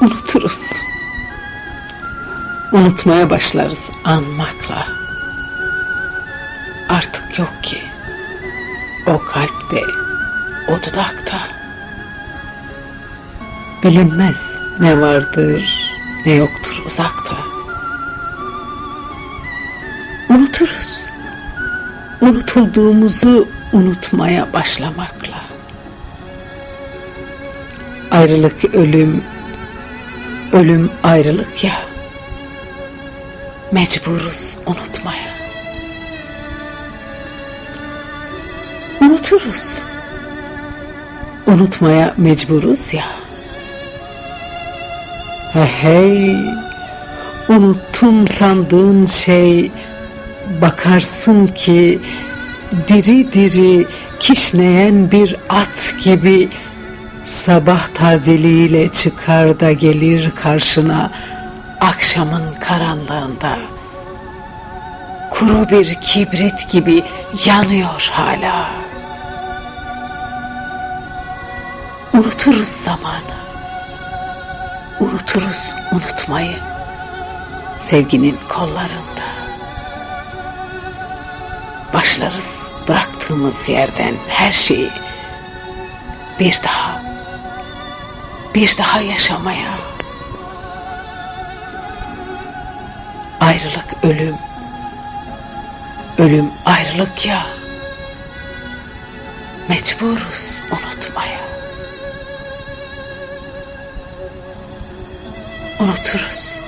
Unuturuz. Unutmaya başlarız anmakla. Artık yok ki. O kalpte, o dudakta. Bilinmez ne vardır, ne yoktur uzakta. Unuturuz. Unutulduğumuzu unutmaya başlamakla. Ayrılık ölüm, ölüm ayrılık ya. Mecburuz unutmaya. Unuturuz. Unutmaya mecburuz ya. Hey hey, unuttum sandığın şey, bakarsın ki diri diri kişneyen bir at gibi sabah tazeliğiyle çıkar da gelir karşına akşamın karanlığında. Kuru bir kibrit gibi yanıyor hala. Unuturuz zamanı. Unuturuz unutmayı. Sevginin kollarında. Başlarız bıraktığımız yerden her şeyi bir daha bir daha yaşamaya. Ayrılık ölüm. Ölüm ayrılık ya. Mecburuz unutmaya. Unuturuz.